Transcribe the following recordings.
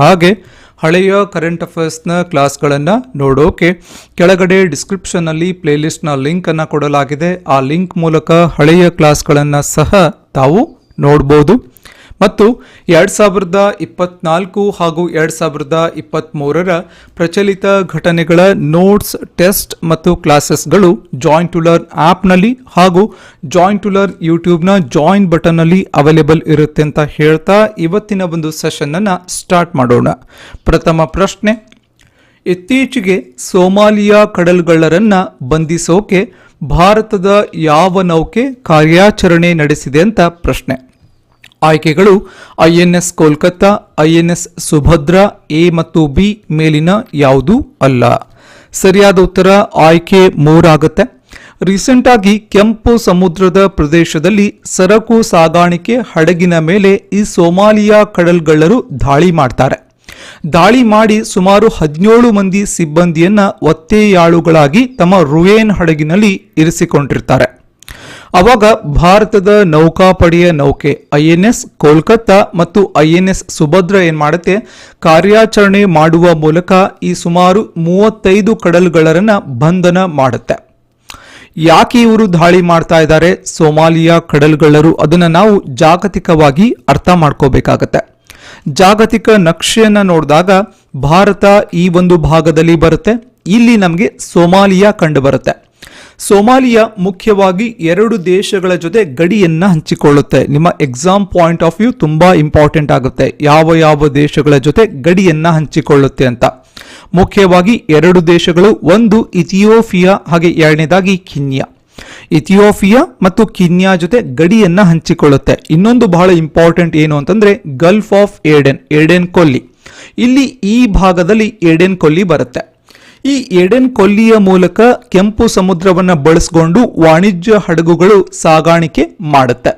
ಹಾಗೆ ಹಳೆಯ ಕರೆಂಟ್ ಅಫೇರ್ಸ್ನ ಕ್ಲಾಸ್ಗಳನ್ನು ನೋಡೋಕೆ ಕೆಳಗಡೆ ಡಿಸ್ಕ್ರಿಪ್ಷನ್ನಲ್ಲಿ ಪ್ಲೇಲಿಸ್ಟ್ನ ಲಿಂಕನ್ನು ಕೊಡಲಾಗಿದೆ. ಆ ಲಿಂಕ್ ಮೂಲಕ ಹಳೆಯ ಕ್ಲಾಸ್ಗಳನ್ನು ಸಹ ತಾವು ನೋಡ್ಬೋದು. ಮತ್ತು ಎರಡು ಸಾವಿರದ ಇಪ್ಪತ್ನಾಲ್ಕು ಹಾಗೂ ಎರಡು ಸಾವಿರದ ಇಪ್ಪತ್ತ್ಮೂರರ ಪ್ರಚಲಿತ ಘಟನೆಗಳ ನೋಟ್ಸ್, ಟೆಸ್ಟ್ ಮತ್ತು ಕ್ಲಾಸಸ್ಗಳು ಜಾಯಿಂಟ್ ಟು ಲರ್ನ್ ಆ್ಯಪ್ನಲ್ಲಿ ಹಾಗೂ ಜಾಯಿಂಟ್ ಟು ಲರ್ನ್ ಯೂಟ್ಯೂಬ್ನ ಜಾಯಿನ್ ಬಟನ್ನಲ್ಲಿ ಅವೈಲೇಬಲ್ ಇರುತ್ತೆ ಅಂತ ಹೇಳ್ತಾ ಇವತ್ತಿನ ಒಂದು ಸೆಷನ್ನನ್ನು ಸ್ಟಾರ್ಟ್ ಮಾಡೋಣ. ಪ್ರಥಮ ಪ್ರಶ್ನೆ, ಇತ್ತೀಚೆಗೆ ಸೋಮಾಲಿಯಾ ಕಡಲ್ಗಳ್ಳರನ್ನು ಬಂಧಿಸೋಕೆ ಭಾರತದ ಯಾವ ನೌಕೆ ಕಾರ್ಯಾಚರಣೆ ನಡೆಸಿದೆ ಅಂತ ಪ್ರಶ್ನೆ. ಆಯ್ಕೆಗಳು INS Kolkata, INS Subhadra, A ಮತ್ತು ಬಿ ಮೇಲಿನ ಯಾವುದೂ ಅಲ್ಲ. ಸರಿಯಾದ ಉತ್ತರ ಆಯ್ಕೆ ಮೂರಾಗುತ್ತೆ. ರೀಸೆಂಟ್ ಆಗಿ ಕೆಂಪು ಸಮುದ್ರದ ಪ್ರದೇಶದಲ್ಲಿ ಸರಕು ಸಾಗಾಣಿಕೆ ಹಡಗಿನ ಮೇಲೆ ಈ ಸೋಮಾಲಿಯಾ ಕಡಲ್ಗಳ್ಳರು ದಾಳಿ ಮಾಡ್ತಾರೆ. ದಾಳಿ ಮಾಡಿ ಸುಮಾರು ಹದಿನೇಳು ಮಂದಿ ಸಿಬ್ಬಂದಿಯನ್ನ ಒತ್ತೆಯಾಳುಗಳಾಗಿ ತಮ್ಮ ರುವೇನ್ ಹಡಗಿನಲ್ಲಿ ಇರಿಸಿಕೊಂಡಿರ್ತಾರೆ. ಅವಾಗ ಭಾರತದ ನೌಕಾಪಡೆಯ ನೌಕೆ, ಐಎನ್ಎಸ್, ಕೋಲ್ಕತ್ತಾ ಮತ್ತು ಐಎನ್ಎಸ್ ಸುಭದ್ರ ಏನ್ ಮಾಡುತ್ತೆ? ಕಾರ್ಯಾಚರಣೆ ಮಾಡುವ ಮೂಲಕ ಈ ಸುಮಾರು ಮೂವತ್ತೈದು ಕಡಲ್ಗಳರನ್ನ ಬಂಧನ ಮಾಡುತ್ತೆ. ಯಾಕೆ ಇವರು ದಾಳಿ ಮಾಡ್ತಾ ಇದ್ದಾರೆ? ಸೋಮಾಲಿಯಾ ಕಡಲ್ಗಳರು ಅದನ್ನ ನಾವು ಜಾಗತಿಕವಾಗಿ ಅರ್ಥ ಮಾಡ್ಕೋಬೇಕಾಗತ್ತೆ. ಜಾಗತಿಕ ನಕ್ಷೆಯನ್ನ ನೋಡಿದಾಗ ಭಾರತ ಈ ಒಂದು ಭಾಗದಲ್ಲಿ ಬರುತ್ತೆ, ಇಲ್ಲಿ ನಮಗೆ ಸೋಮಾಲಿಯಾ ಕಂಡು ಬರುತ್ತೆ. ಸೋಮಾಲಿಯಾ ಮುಖ್ಯವಾಗಿ ಎರಡು ದೇಶಗಳ ಜೊತೆ ಗಡಿಯನ್ನ ಹಂಚಿಕೊಳ್ಳುತ್ತೆ. ನಿಮ್ಮ ಎಕ್ಸಾಮ್ ಪಾಯಿಂಟ್ ಆಫ್ ವ್ಯೂ ತುಂಬಾ ಇಂಪಾರ್ಟೆಂಟ್ ಆಗುತ್ತೆ. ಯಾವ ಯಾವ ದೇಶಗಳ ಜೊತೆ ಗಡಿಯನ್ನ ಹಂಚಿಕೊಳ್ಳುತ್ತೆ ಅಂತ. ಮುಖ್ಯವಾಗಿ ಎರಡು ದೇಶಗಳು, ಒಂದು ಇಥಿಯೋಪಿಯಾ, ಹಾಗೆ ಎರಡನೇದಾಗಿ ಕಿನ್ಯಾ. ಇಥಿಯೋಫಿಯಾ ಮತ್ತು ಕಿನ್ಯಾ ಜೊತೆ ಗಡಿಯನ್ನ ಹಂಚಿಕೊಳ್ಳುತ್ತೆ. ಇನ್ನೊಂದು ಬಹಳ ಇಂಪಾರ್ಟೆಂಟ್ ಏನು ಅಂತಂದ್ರೆ ಗಲ್ಫ್ ಆಫ್ ಏಡೆನ್ ಏಡೆನ್ ಕೊಲ್ಲಿ. ಇಲ್ಲಿ ಈ ಭಾಗದಲ್ಲಿ ಏಡೆನ್ ಕೊಲ್ಲಿ ಬರುತ್ತೆ. ಈ ಎಡೆನ್ ಕೊಲ್ಲಿಯ ಮೂಲಕ ಕೆಂಪು ಸಮುದ್ರವನ್ನು ಬಳಸಿಕೊಂಡು ವಾಣಿಜ್ಯ ಹಡಗುಗಳು ಸಾಗಾಣಿಕೆ ಮಾಡುತ್ತೆ.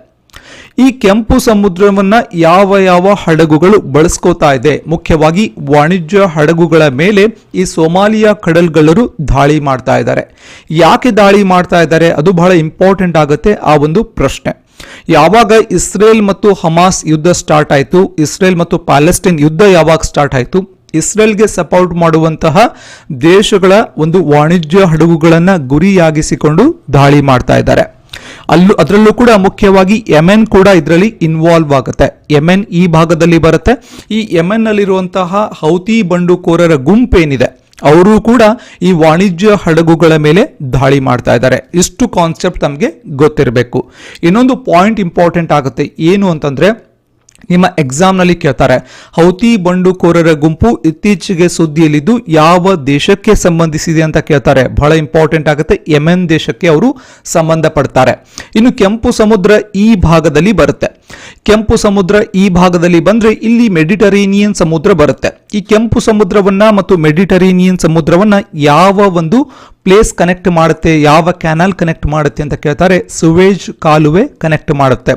ಈ ಕೆಂಪು ಸಮುದ್ರವನ್ನ ಯಾವ ಯಾವ ಹಡಗುಗಳು ಬಳಸ್ಕೋತಾ ಇದೆ, ಮುಖ್ಯವಾಗಿ ವಾಣಿಜ್ಯ ಹಡಗುಗಳ ಮೇಲೆ ಈ ಸೋಮಾಲಿಯಾ ಕಡಲ್ಗಳರು ದಾಳಿ ಮಾಡ್ತಾ ಇದ್ದಾರೆ. ಯಾಕೆ ದಾಳಿ ಮಾಡ್ತಾ ಇದ್ದಾರೆ, ಅದು ಬಹಳ ಇಂಪಾರ್ಟೆಂಟ್ ಆಗುತ್ತೆ ಆ ಒಂದು ಪ್ರಶ್ನೆ. ಯಾವಾಗ ಇಸ್ರೇಲ್ ಮತ್ತು ಹಮಾಸ್ ಯುದ್ಧ ಸ್ಟಾರ್ಟ್ ಆಯಿತು, ಇಸ್ರೇಲ್ ಮತ್ತು ಪ್ಯಾಲೆಸ್ಟೈನ್ ಯುದ್ಧ ಯಾವಾಗ ಸ್ಟಾರ್ಟ್ ಆಯಿತು ಇಸ್ರೇಲ್ಗೆ ಸಪೋರ್ಟ್ ಮಾಡುವಂತಹ ದೇಶಗಳ ಒಂದು ವಾಣಿಜ್ಯ ಹಡಗುಗಳನ್ನು ಗುರಿಯಾಗಿಸಿಕೊಂಡು ದಾಳಿ ಮಾಡ್ತಾ ಇದ್ದಾರೆ. ಅಲ್ಲೂ ಅದರಲ್ಲೂ ಕೂಡ ಮುಖ್ಯವಾಗಿ ಯಮೆನ್ ಕೂಡ ಇದರಲ್ಲಿ ಇನ್ವಾಲ್ವ್ ಆಗುತ್ತೆ. ಯಮೆನ್ ಈ ಭಾಗದಲ್ಲಿ ಬರುತ್ತೆ. ಈ ಯಮೆನ್ ನಲ್ಲಿರುವಂತಹ ಹೌತಿ ಬಂಡುಕೋರರ ಗುಂಪೇನಿದೆ ಅವರು ಕೂಡ ಈ ವಾಣಿಜ್ಯ ಹಡಗುಗಳ ಮೇಲೆ ದಾಳಿ ಮಾಡ್ತಾ ಇದ್ದಾರೆ. ಇಷ್ಟು ಕಾನ್ಸೆಪ್ಟ್ ನಮಗೆ ಗೊತ್ತಿರಬೇಕು. ಇನ್ನೊಂದು ಪಾಯಿಂಟ್ ಇಂಪಾರ್ಟೆಂಟ್ ಆಗುತ್ತೆ. ಏನು ಅಂತಂದ್ರೆ ನಿಮ್ಮ ಎಕ್ಸಾಮ್ನಲ್ಲಿ ಕೇಳ್ತಾರೆ, ಹೌತಿ ಬಂಡುಕೋರರ ಗುಂಪು ಇತ್ತೀಚೆಗೆ ಸುದ್ದಿಯಲ್ಲಿದ್ದು ಯಾವ ದೇಶಕ್ಕೆ ಸಂಬಂಧಿಸಿದೆ ಅಂತ ಕೇಳ್ತಾರೆ. ಬಹಳ ಇಂಪಾರ್ಟೆಂಟ್ ಆಗುತ್ತೆ ಯಮೆನ್ ದೇಶಕ್ಕೆ ಅವರು ಸಂಬಂಧಪಡ್ತಾರೆ. ಇನ್ನು ಕೆಂಪು ಸಮುದ್ರ ಈ ಭಾಗದಲ್ಲಿ ಬರುತ್ತೆ. ಕೆಂಪು ಸಮುದ್ರ ಈ ಭಾಗದಲ್ಲಿ ಬಂದ್ರೆ ಇಲ್ಲಿ ಮೆಡಿಟರೇನಿಯನ್ ಸಮುದ್ರ ಬರುತ್ತೆ. ಈ ಕೆಂಪು ಸಮುದ್ರವನ್ನ ಮತ್ತು ಮೆಡಿಟರೇನಿಯನ್ ಸಮುದ್ರವನ್ನ ಯಾವ ಒಂದು ಪ್ಲೇಸ್ ಕನೆಕ್ಟ್ ಮಾಡುತ್ತೆ, ಯಾವ ಕ್ಯಾನಲ್ ಕನೆಕ್ಟ್ ಮಾಡುತ್ತೆ ಅಂತ ಕೇಳ್ತಾರೆ. ಸುವೇಜ್ ಕಾಲುವೆ ಕನೆಕ್ಟ್ ಮಾಡುತ್ತೆ.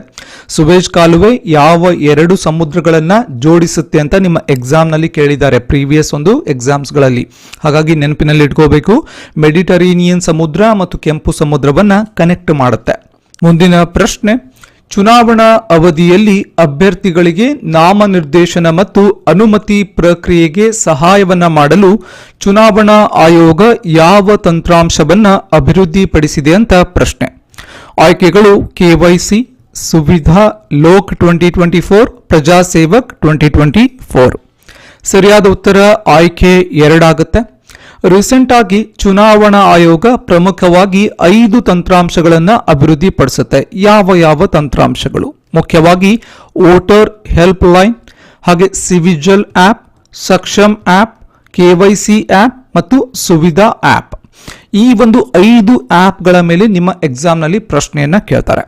ಸುವೇಜ್ ಕಾಲುವೆ ಯಾವ ಎರಡು ಸಮುದ್ರಗಳನ್ನ ಜೋಡಿಸುತ್ತೆ ಅಂತ ನಿಮ್ಮ ಎಕ್ಸಾಮ್ನಲ್ಲಿ ಕೇಳಿದ್ದಾರೆ ಪ್ರೀವಿಯಸ್ ಒಂದು ಎಕ್ಸಾಮ್ಸ್ಗಳಲ್ಲಿ. ಹಾಗಾಗಿ ನೆನಪಿನಲ್ಲಿ ಇಟ್ಕೋಬೇಕು. ಮೆಡಿಟರೇನಿಯನ್ ಸಮುದ್ರ ಮತ್ತು ಕೆಂಪು ಸಮುದ್ರವನ್ನ ಕನೆಕ್ಟ್ ಮಾಡುತ್ತೆ. ಮುಂದಿನ ಪ್ರಶ್ನೆ, ಚುನಾವಣಾ ಅವಧಿಯಲ್ಲಿ ಅಭ್ಯರ್ಥಿಗಳಿಗೆ ನಾಮನಿರ್ದೇಶನ ಮತ್ತು ಅನುಮತಿ ಪ್ರಕ್ರಿಯೆಗೆ ಸಹಾಯವನ್ನ ಮಾಡಲು ಚುನಾವಣಾ ಆಯೋಗ ಯಾವ ತಂತ್ರಾಂಶವನ್ನ ಅಭಿವೃದ್ಧಿಪಡಿಸಿದೆ ಅಂತ ಪ್ರಶ್ನೆ. ಆಯ್ಕೆಗಳು KYC Suvidha Lok twenty twenty four Prajasevak twenty twenty four ಸರಿಯಾದ ಉತ್ತರ ಆಯ್ಕೆ ಎರಡಾಗುತ್ತೆ. ರೀಸೆಂಟ್ ಆಗಿ ಚುನಾವಣಾ ಆಯೋಗ ಪ್ರಮುಖವಾಗಿ ಐದು ತಂತ್ರಾಂಶಗಳನ್ನು ಅಭಿವೃದ್ಧಿಪಡಿಸುತ್ತೆ. ಯಾವ ಯಾವ ತಂತ್ರಾಂಶಗಳು? ಮುಖ್ಯವಾಗಿ ವೋಟರ್ ಹೆಲ್ಪ್ ಲೈನ್ ಹಾಗೆ cVIGIL app, Saksham app, K Y C app ಮತ್ತು ಸುವಿಧಾ ಆ್ಯಪ್. ಈ ಒಂದು ಐದು ಆ್ಯಪ್ಗಳ ಮೇಲೆ ನಿಮ್ಮ ಎಕ್ಸಾಮ್ನಲ್ಲಿ ಪ್ರಶ್ನೆಯನ್ನು ಕೇಳ್ತಾರೆ.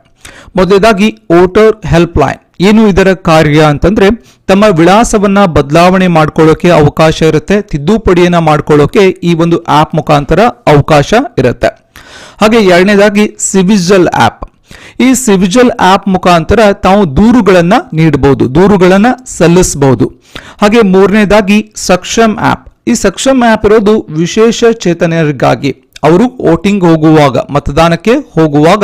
ಮೊದಲನೇದಾಗಿ ವೋಟರ್ ಹೆಲ್ಪ್ ಲೈನ್ ಏನು ಇದರ ಕಾರ್ಯ ಅಂತಂದ್ರೆ, ತಮ್ಮ ವಿಳಾಸವನ್ನ ಬದಲಾವಣೆ ಮಾಡ್ಕೊಳ್ಳೋಕೆ ಅವಕಾಶ ಇರುತ್ತೆ, ತಿದ್ದುಪಡಿಯನ್ನ ಮಾಡ್ಕೊಳ್ಳೋಕೆ ಈ ಒಂದು ಆಪ್ ಮುಖಾಂತರ ಅವಕಾಶ ಇರುತ್ತೆ. ಹಾಗೆ ಎರಡನೇದಾಗಿ ಸಿವಿಜಲ್ ಆಪ್. ಈ ಸಿವಿಜಲ್ ಆಪ್ ಮುಖಾಂತರ ತಾವು ದೂರುಗಳನ್ನ ನೀಡಬಹುದು ದೂರುಗಳನ್ನ ಸಲ್ಲಿಸಬಹುದು ಹಾಗೆ ಮೂರನೇದಾಗಿ ಸಕ್ಷಮ್ ಆಪ್. ಈ ಸಕ್ಷಮ್ ಆಪ್ ಇರೋದು ವಿಶೇಷ ಚೇತನರಿಗಾಗಿ. ಅವರು ವೋಟಿಂಗ್ ಹೋಗುವಾಗ, ಮತದಾನಕ್ಕೆ ಹೋಗುವಾಗ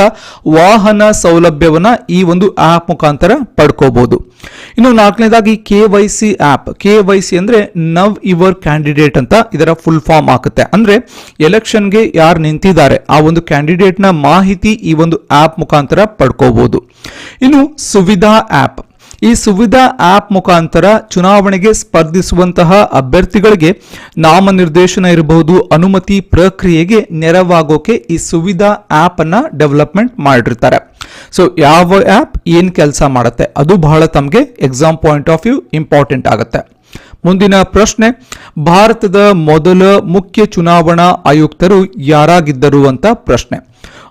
ವಾಹನ ಸೌಲಭ್ಯವನ್ನ ಈ ಒಂದು ಆ್ಯಪ್ ಮುಖಾಂತರ ಪಡ್ಕೋಬಹುದು ಇನ್ನು ನಾಲ್ಕನೇದಾಗಿ K Y C app K Y C ಅಂದ್ರೆ ನವ್ ಯುವರ್ ಕ್ಯಾಂಡಿಡೇಟ್ ಅಂತ ಇದರ ಫುಲ್ ಫಾರ್ಮ್ ಆಗುತ್ತೆ ಅಂದ್ರೆ ಎಲೆಕ್ಷನ್ಗೆ ಯಾರು ನಿಂತಿದ್ದಾರೆ, ಆ ಒಂದು ಕ್ಯಾಂಡಿಡೇಟ್ನ ಮಾಹಿತಿ ಈ ಒಂದು ಆ್ಯಪ್ ಮುಖಾಂತರ ಪಡ್ಕೋಬಹುದು ಇನ್ನು ಸುವಿಧಾ ಆ್ಯಪ್ ಈ ಸುವಿಧಾ ಆಪ್ ಮುಖಾಂತರ ಚುನಾವಣೆಗೆ ಸ್ಪರ್ಧಿಸುವಂತಹ ಅಭ್ಯರ್ಥಿಗಳಿಗೆ ನಾಮನಿರ್ದೇಶನ ಇರಬಹುದು. ಅನುಮತಿ ಪ್ರಕ್ರಿಯೆಗೆ ನೆರವಾಗೋಕೆ ಈ ಸುವಿಧಾ ಆಪ್ ಅನ್ನ ಡೆವಲಪ್ಮೆಂಟ್ ಮಾಡಿರ್ತಾರೆ. ಸೊ ಯಾವ ಆ್ಯಪ್ ಏನು ಕೆಲಸ ಮಾಡುತ್ತೆ? ಅದು ಬಹಳ ತಮಗೆ exam point of view important ಆಗುತ್ತೆ. ಮುಂದಿನ ಪ್ರಶ್ನೆ, ಭಾರತದ ಮೊದಲ ಮುಖ್ಯ ಚುನಾವಣಾ ಆಯುಕ್ತರು ಯಾರಾಗಿದ್ದರು ಅಂತ ಪ್ರಶ್ನೆ.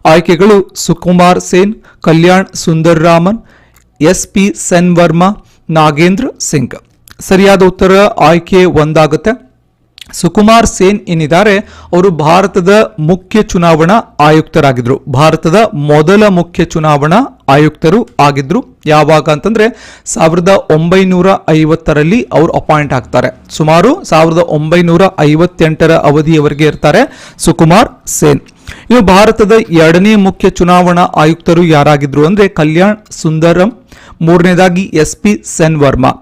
ಆಯ್ಕೆಗಳು ಸುಕುಮಾರ್ ಸೇನ್, ಕಲ್ಯಾಣ್ ಸುಂದರ್ ರಾಮನ್ ಎಸ್ ಪಿ ಸೆನ್ ವರ್ಮಾ ನಾಗೇಂದ್ರ ಸಿಂಗ್. ಸರಿಯಾದ ಉತ್ತರ ಆಯ್ಕೆ ಒಂದಾಗುತ್ತೆ. ಸುಕುಮಾರ್ ಸೇನ್ ಏನಿದ್ದಾರೆ, ಅವರು ಭಾರತದ ಮುಖ್ಯ ಚುನಾವಣಾ ಆಯುಕ್ತರಾಗಿದ್ರು. ಭಾರತದ ಮೊದಲ ಮುಖ್ಯ ಚುನಾವಣಾ ಆಯುಕ್ತರು ಆಗಿದ್ರು. ಯಾವಾಗ ಅಂತಂದ್ರೆ, ಸಾವಿರದ ಒಂಬೈನೂರ ಐವತ್ತರಲ್ಲಿ ಅವರು ಅಪಾಯಿಂಟ್ ಆಗ್ತಾರೆ. ಸುಮಾರು ಸಾವಿರದ ಒಂಬೈನೂರ ಐವತ್ತೆಂಟರ ಅವಧಿಯವರೆಗೆ ಇರ್ತಾರೆ ಸುಕುಮಾರ್ ಸೇನ್. ಇನ್ನು ಭಾರತದ ಎರಡನೇ ಮುಖ್ಯ ಚುನಾವಣಾ ಆಯುಕ್ತರು ಯಾರಾಗಿದ್ರು ಅಂದ್ರೆ, ಕಲ್ಯಾಣ್ ಸುಂದರಂ ಮೂರನೇದಾಗಿ ಎಸ್ ಪಿ ಸೆನ್ ವರ್ಮಾ.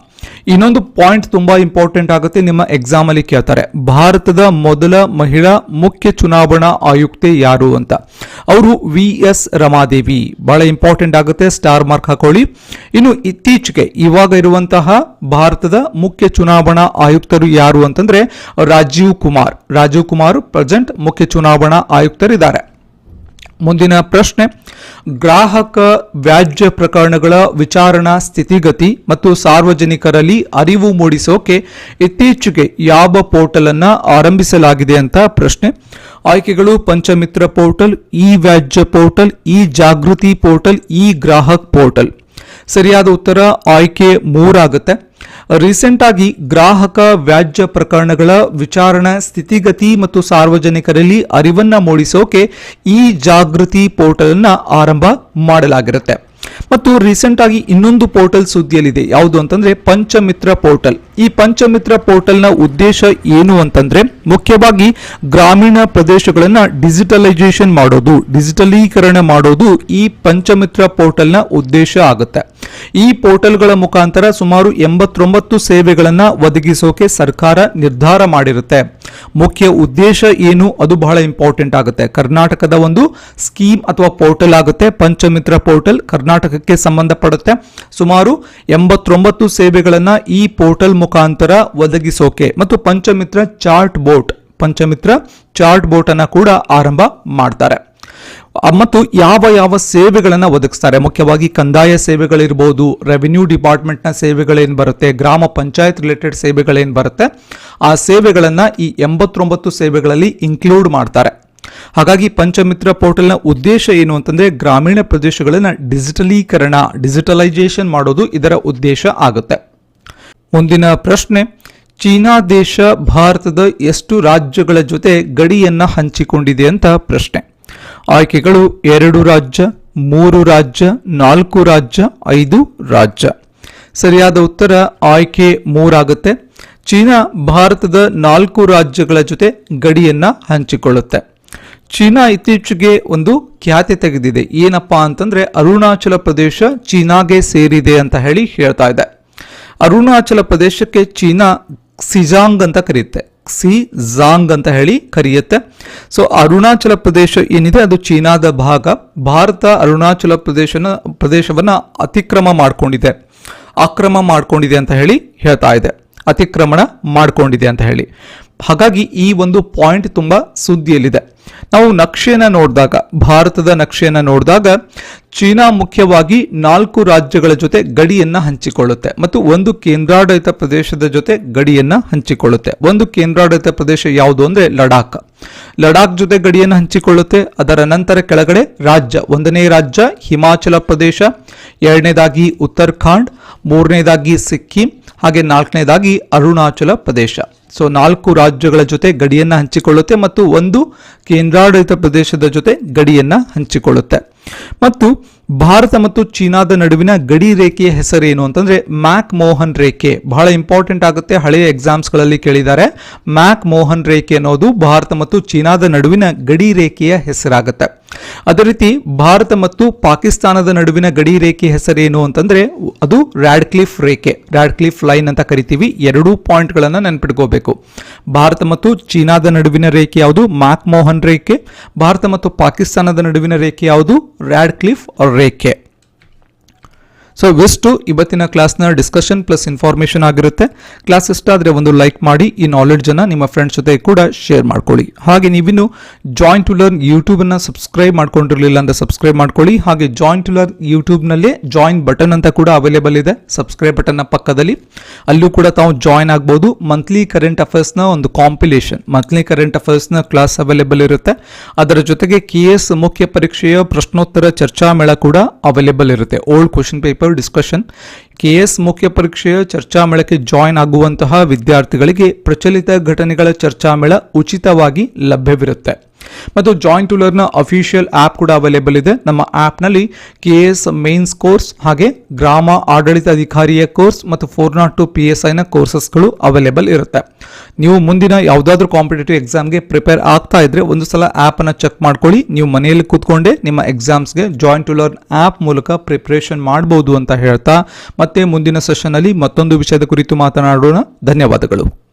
ಇನ್ನೊಂದು ಪಾಯಿಂಟ್ ತುಂಬಾ ಇಂಪಾರ್ಟೆಂಟ್ ಆಗುತ್ತೆ, ನಿಮ್ಮ ಎಕ್ಸಾಮ್ ಅಲ್ಲಿ ಕೇಳ್ತಾರೆ. ಭಾರತದ ಮೊದಲ ಮಹಿಳಾ ಮುಖ್ಯ ಚುನಾವಣಾ ಆಯುಕ್ತೆ ಯಾರು ಅಂತ. ಅವರು ವಿ ಎಸ್ ರಮಾದೇವಿ. ಬಹಳ ಇಂಪಾರ್ಟೆಂಟ್ ಆಗುತ್ತೆ, ಸ್ಟಾರ್ ಮಾರ್ಕ್ ಹಾಕೊಳ್ಳಿ. ಇನ್ನು ಇತ್ತೀಚೆಗೆ ಇವಾಗ ಇರುವಂತಹ ಭಾರತದ ಮುಖ್ಯ ಚುನಾವಣಾ ಆಯುಕ್ತರು ಯಾರು ಅಂತಂದ್ರೆ ರಾಜೀವ್ ಕುಮಾರ್. ರಾಜೀವ್ ಕುಮಾರ್ ಪ್ರೆಸೆಂಟ್ ಮುಖ್ಯ ಚುನಾವಣಾ ಆಯುಕ್ತರಿದ್ದಾರೆ. ಮುಂದಿನ ಪ್ರಶ್ನೆ. ಗ್ರಾಹಕ ವ್ಯಾಜ್ಯ ಪ್ರಕರಣಗಳ ವಿಚಾರಣಾ ಸ್ಥಿತಿಗತಿ ಮತ್ತು ಸಾರ್ವಜನಿಕರಲ್ಲಿ ಅರಿವು ಮೂಡಿಸೋಕೆ ಇತ್ತೀಚೆಗೆ ಯಾವ ಪೋರ್ಟಲ್ ಅನ್ನ ಆರಂಭಿಸಲಾಗಿದೆ ಅಂತ ಪ್ರಶ್ನೆ. ಆಯ್ಕೆಗಳು Panchamitra portal e Vyajya portal e Jagriti portal e Grahak portal. ಸರಿಯಾದ ಉತ್ತರ ಆಯ್ಕೆ ಮೂರಾಗುತ್ತೆ. ರೀಸೆಂಟ್ ಆಗಿ ಗ್ರಾಹಕ ವ್ಯಾಜ್ಯ ಪ್ರಕರಣಗಳ ವಿಚಾರಣಾ, ಸ್ಥಿತಿಗತಿ ಮತ್ತು ಸಾರ್ವಜನಿಕರಲ್ಲಿ ಅರಿವನ್ನ ಮೂಡಿಸೋಕೆ ಈ ಜಾಗೃತಿ ಪೋರ್ಟಲ್ ಅನ್ನ ಆರಂಭ ಮಾಡಲಾಗಿರುತ್ತೆ. ಮತ್ತು ರೀಸೆಂಟ್ ಆಗಿ ಇನ್ನೊಂದು ಪೋರ್ಟಲ್ ಸುದ್ದಿಯಲ್ಲಿದೆ. ಯಾವುದು ಅಂತಂದ್ರೆ ಪಂಚಮಿತ್ರ ಪೋರ್ಟಲ್. ಈ ಪಂಚಮಿತ್ರ ಪೋರ್ಟಲ್ನ ಉದ್ದೇಶ ಏನು ಅಂತಂದ್ರೆ ಮುಖ್ಯವಾಗಿ ಗ್ರಾಮೀಣ ಪ್ರದೇಶಗಳನ್ನ ಡಿಜಿಟಲೈಸೇಷನ್ ಮಾಡೋದು, ಡಿಜಿಟಲೀಕರಣ ಮಾಡೋದು ಈ ಪಂಚಮಿತ್ರ ಪೋರ್ಟಲ್ನ ಉದ್ದೇಶ ಆಗುತ್ತೆ. ಈ ಪೋರ್ಟಲ್ಗಳ ಮುಖಾಂತರ ಸುಮಾರು ಎಂಬತ್ತೊಂಬತ್ತು ಸೇವೆಗಳನ್ನು ಒದಗಿಸೋಕೆ ಸರ್ಕಾರ ನಿರ್ಧಾರ ಮಾಡಿರುತ್ತೆ. ಮುಖ್ಯ ಉದ್ದೇಶ ಏನು? ಅದು ಬಹಳ ಇಂಪಾರ್ಟೆಂಟ್ ಆಗುತ್ತೆ. ಕರ್ನಾಟಕದ ಒಂದು ಸ್ಕೀಮ್ ಅಥವಾ ಪೋರ್ಟಲ್ ಆಗುತ್ತೆ. ಪಂಚಮಿತ್ರ ಪೋರ್ಟಲ್ ಕರ್ನಾಟಕಕ್ಕೆ ಸಂಬಂಧಪಡುತ್ತೆ. ಸುಮಾರು ಎಂಬತ್ತೊಂಬತ್ತು ಸೇವೆಗಳನ್ನು ಈ ಪೋರ್ಟಲ್ ಮುಖಾಂತರ ಒದಗಿಸೋಕೆ ಮತ್ತು Panchamitra chat bot, Panchamitra chat bot ಅನ್ನ ಕೂಡ ಆರಂಭ ಮಾಡ್ತಾರೆ. ಮತ್ತು ಯಾವ ಯಾವ ಸೇವೆಗಳನ್ನು ಒದಗಿಸ್ತಾರೆ? ಮುಖ್ಯವಾಗಿ ಕಂದಾಯ ಸೇವೆಗಳಿರ್ಬೋದು ರೆವಿನ್ಯೂ ಡಿಪಾರ್ಟ್ಮೆಂಟ್ನ ಸೇವೆಗಳೇನು ಬರುತ್ತೆ, ಗ್ರಾಮ ಪಂಚಾಯತ್ ರಿಲೇಟೆಡ್ ಸೇವೆಗಳೇನು ಬರುತ್ತೆ, ಆ ಸೇವೆಗಳನ್ನು ಈ ಎಂಬತ್ತೊಂಬತ್ತು ಸೇವೆಗಳಲ್ಲಿ ಇನ್ಕ್ಲೂಡ್ ಮಾಡ್ತಾರೆ. ಹಾಗಾಗಿ ಪಂಚಮಿತ್ರ ಪೋರ್ಟಲ್ನ ಉದ್ದೇಶ ಏನು ಅಂತಂದ್ರೆ, ಗ್ರಾಮೀಣ ಪ್ರದೇಶಗಳನ್ನು ಡಿಜಿಟಲೀಕರಣ ಡಿಜಿಟಲೈಸೇಷನ್ ಮಾಡೋದು ಇದರ ಉದ್ದೇಶ ಆಗುತ್ತೆ. ಮುಂದಿನ ಪ್ರಶ್ನೆ, ಚೀನಾ ದೇಶ ಭಾರತದ ಎಷ್ಟು ರಾಜ್ಯಗಳ ಜೊತೆ ಗಡಿಯನ್ನು ಹಂಚಿಕೊಂಡಿದೆ ಅಂತ ಪ್ರಶ್ನೆ. ಆಯ್ಕೆಗಳು ಎರಡು ರಾಜ್ಯ, ಮೂರು ರಾಜ್ಯ, ನಾಲ್ಕು ರಾಜ್ಯ, ಐದು ರಾಜ್ಯ. ಸರಿಯಾದ ಉತ್ತರ ಆಯ್ಕೆ ಮೂರಾಗುತ್ತೆ. ಚೀನಾ ಭಾರತದ ನಾಲ್ಕು ರಾಜ್ಯಗಳ ಜೊತೆ ಗಡಿಯನ್ನ ಹಂಚಿಕೊಳ್ಳುತ್ತೆ. ಚೀನಾ ಇತ್ತೀಚೆಗೆ ಒಂದು ಖ್ಯಾತಿ ತೆಗೆದಿದೆ. ಏನಪ್ಪಾ ಅಂತಂದ್ರೆ ಅರುಣಾಚಲ ಪ್ರದೇಶ ಚೀನಾಗೆ ಸೇರಿದೆ ಅಂತ ಹೇಳಿ ಹೇಳ್ತಾ ಇದೆ. ಅರುಣಾಚಲ ಪ್ರದೇಶಕ್ಕೆ ಚೀನಾ ಸಿಜಾಂಗ್ ಅಂತ ಕರೆಯುತ್ತೆ ಸಿ ಜಾಂಗ್ ಅಂತ ಹೇಳಿ ಕರೆಯುತ್ತೆ. ಸೊ ಅರುಣಾಚಲ ಪ್ರದೇಶ ಏನಿದೆ? ಅದು ಚೀನಾದ ಭಾಗ. ಭಾರತ ಅರುಣಾಚಲ ಪ್ರದೇಶನ, ಪ್ರದೇಶವನ್ನ ಅತಿಕ್ರಮ ಮಾಡ್ಕೊಂಡಿದೆ. ಆಕ್ರಮ ಮಾಡ್ಕೊಂಡಿದೆ ಅಂತ ಹೇಳಿ ಹೇಳ್ತಾ ಇದೆ. ಅತಿಕ್ರಮಣ ಮಾಡ್ಕೊಂಡಿದೆ ಅಂತ ಹೇಳಿ. ಹಾಗಾಗಿ ಈ ಒಂದು ಪಾಯಿಂಟ್ ತುಂಬಾ ಸುದ್ದಿಯಲ್ಲಿದೆ. ನಾವು ನಕ್ಷೆಯನ್ನು ನೋಡಿದಾಗ, ಭಾರತದ ನಕ್ಷೆಯನ್ನು ನೋಡಿದಾಗ ಚೀನಾ ಮುಖ್ಯವಾಗಿ ನಾಲ್ಕು ರಾಜ್ಯಗಳ ಜೊತೆ ಗಡಿಯನ್ನ ಹಂಚಿಕೊಳ್ಳುತ್ತೆ ಮತ್ತು ಒಂದು ಕೇಂದ್ರಾಡಳಿತ ಪ್ರದೇಶದ ಜೊತೆ ಗಡಿಯನ್ನ ಹಂಚಿಕೊಳ್ಳುತ್ತೆ. ಒಂದು ಕೇಂದ್ರಾಡಳಿತ ಪ್ರದೇಶ ಯಾವುದು ಅಂದ್ರೆ ಲಡಾಖ್. ಲಡಾಖ್ ಜೊತೆ ಗಡಿಯನ್ನು ಹಂಚಿಕೊಳ್ಳುತ್ತೆ, ಅದರ ನಂತರ ಕೆಳಗಡೆ ರಾಜ್ಯ, ಒಂದನೇ ರಾಜ್ಯ ಹಿಮಾಚಲ ಪ್ರದೇಶ, ಎರಡನೇದಾಗಿ ಉತ್ತರಾಖಂಡ್, ಮೂರನೇದಾಗಿ ಸಿಕ್ಕಿಂ, ಹಾಗೆ ನಾಲ್ಕನೇದಾಗಿ ಅರುಣಾಚಲ ಪ್ರದೇಶ. ಸೊ ನಾಲ್ಕು ರಾಜ್ಯಗಳ ಜೊತೆ ಗಡಿಯನ್ನ ಹಂಚಿಕೊಳ್ಳುತ್ತೆ ಮತ್ತು ಒಂದು ಕೇಂದ್ರಾಡಳಿತ ಪ್ರದೇಶದ ಜೊತೆ ಗಡಿಯನ್ನ ಹಂಚಿಕೊಳ್ಳುತ್ತೆ. ಮತ್ತು ಭಾರತ ಮತ್ತು ಚೀನಾದ ನಡುವಿನ ಗಡಿ ರೇಖೆಯ ಹೆಸರೇನು ಅಂತಂದ್ರೆ ಮ್ಯಾಕ್ ಮೋಹನ್ ರೇಖೆ. ಬಹಳ ಇಂಪಾರ್ಟೆಂಟ್ ಆಗುತ್ತೆ, ಹಳೆಯ ಎಕ್ಸಾಮ್ಸ್ಗಳಲ್ಲಿ ಕೇಳಿದ್ದಾರೆ. ಮ್ಯಾಕ್ ಮೋಹನ್ ರೇಖೆ ಅನ್ನೋದು ಭಾರತ ಮತ್ತು ಚೀನಾದ ನಡುವಿನ ಗಡಿ ರೇಖೆಯ ಹೆಸರಾಗುತ್ತೆ. ಅದೇ ರೀತಿ ಭಾರತ ಮತ್ತು ಪಾಕಿಸ್ತಾನದ ನಡುವಿನ ಗಡಿ ರೇಖೆ ಹೆಸರೇನು ಅಂತಂದ್ರೆ ಅದು ರ್ಯಾಡ್ಕ್ಲಿಫ್ ರೇಖೆ. ರ್ಯಾಡ್ಕ್ಲಿಫ್ ಲೈನ್ ಅಂತ ಕರಿತೀವಿ. ಎರಡೂ ಪಾಯಿಂಟ್ಗಳನ್ನು ನೆನ್ಪಿಟ್ಕೋಬೇಕು. ಭಾರತ ಮತ್ತು ಚೀನಾದ ನಡುವಿನ ರೇಖೆ ಯಾವುದು? ಮ್ಯಾಕ್ ಮೋಹನ್ ರೇಖೆ. ಭಾರತ ಮತ್ತು ಪಾಕಿಸ್ತಾನದ ನಡುವಿನ ರೇಖೆ ಯಾವುದು? ರ್ಯಾಡ್ಕ್ಲಿಫ್ ರೇಖೆ. ಸೊ ಇವಿಷ್ಟು ಇವತ್ತಿನ ಕ್ಲಾಸ್ನ ಡಿಸ್ಕಷನ್ ಪ್ಲಸ್ ಇನ್ಫಾರ್ಮೇಷನ್ ಆಗಿರುತ್ತೆ. ಕ್ಲಾಸ್ ಇಷ್ಟ ಆದರೆ ಒಂದು ಲೈಕ್ ಮಾಡಿ, ಈ ನಾಲೆಡ್ಜನ್ನು ನಿಮ್ಮ ಫ್ರೆಂಡ್ಸ್ ಜೊತೆ ಕೂಡ ಶೇರ್ ಮಾಡ್ಕೊಳ್ಳಿ. ಹಾಗೆ ನೀವಿನ್ನು ಜಾಯಿಂಟ್ ಟು ಲರ್ನ್ ಯೂಟ್ಯೂಬನ್ನು ಸಬ್ಸ್ಕ್ರೈಬ್ ಮಾಡ್ಕೊಂಡಿರಲಿಲ್ಲ ಅಂದರೆ ಸಬ್ಸ್ಕ್ರೈಬ್ ಮಾಡ್ಕೊಳ್ಳಿ. ಹಾಗೆ ಜಾಯಿಂಟ್ ಟು ಲರ್ನ್ ಯೂಟ್ಯೂಬ್ನಲ್ಲಿ ಜಾಯಿನ್ ಬಟನ್ ಅಂತ ಕೂಡ ಅವೈಲೇಬಲ್ ಇದೆ. ಸಬ್ಸ್ಕ್ರೈಬ್ ಬಟನ್ನ ಪಕ್ಕದಲ್ಲಿ. ಅಲ್ಲೂ ಕೂಡ ತಾವು ಜಾಯಿನ್ ಆಗ್ಬೋದು. ಮಂತ್ಲಿ ಕರೆಂಟ್ ಅಫೇರ್ಸ್ನ ಒಂದು ಕಾಂಪಿಲೇಷನ್ ಮಂತ್ಲಿ ಕರೆಂಟ್ ಅಫೇರ್ಸ್ನ ಕ್ಲಾಸ್ ಅವೈಲೇಬಲ್ ಇರುತ್ತೆ. ಅದರ ಜೊತೆಗೆ ಕೆ ಮುಖ್ಯ ಪರೀಕ್ಷೆಯ ಪ್ರಶ್ನೋತ್ತರ ಚರ್ಚಾ ಮೇಳ ಕೂಡ ಅವೈಲೇಬಲ್ ಇರುತ್ತೆ. Old question paper discussion K S ಮುಖ್ಯ ಪರೀಕ್ಷೆಯ ಚರ್ಚಾ ಮೇಳಕ್ಕೆ ಜಾಯಿನ್ ಆಗುವಂತಹ ವಿದ್ಯಾರ್ಥಿಗಳಿಗೆ ಪ್ರಚಲಿತ ಘಟನೆಗಳ ಚರ್ಚಾ ಮೇಳ ಉಚಿತವಾಗಿ ಲಭ್ಯವಿರುತ್ತೆ. ಮತ್ತು joint to learn official app ಕೂಡ ಅವೈಲೇಬಲ್ ಇದೆ. ನಮ್ಮ ಆ್ಯಪ್ನಲ್ಲಿ ಕೆ ಎಸ್ ಮೇನ್ಸ್ ಕೋರ್ಸ್ ಹಾಗೆ ಗ್ರಾಮ ಆಡಳಿತ ಅಧಿಕಾರಿಯ ಕೋರ್ಸ್ ಮತ್ತು four not two P S ಐನ ಕೋರ್ಸಸ್ಗಳು ಅವೈಲೇಬಲ್ ಇರುತ್ತೆ. ನೀವು ಮುಂದಿನ ಯಾವುದಾದ್ರೂ ಕಾಂಪಿಟೇಟಿವ್ ಎಕ್ಸಾಮ್ಗೆ ಪ್ರಿಪೇರ್ ಆಗ್ತಾ ಇದ್ರೆ ಒಂದು ಸಲ ಆ್ಯಪನ್ನು ಚೆಕ್ ಮಾಡ್ಕೊಳ್ಳಿ. ನೀವು ಮನೆಯಲ್ಲಿ ಕೂತ್ಕೊಂಡೇ ನಿಮ್ಮ ಎಕ್ಸಾಮ್ಸ್ಗೆ ಜಾಯಿಂಟ್ ಟು ಲರ್ನ್ ಆ್ಯಪ್ ಮೂಲಕ ಪ್ರಿಪ್ರೇಷನ್ ಮಾಡ್ಬೋದು ಅಂತ ಹೇಳ್ತಾ ಮತ್ತೆ ಮುಂದಿನ ಸೆಷನ್ನಲ್ಲಿ ಮತ್ತೊಂದು ವಿಷಯದ ಕುರಿತು ಮಾತನಾಡೋಣ. ಧನ್ಯವಾದಗಳು.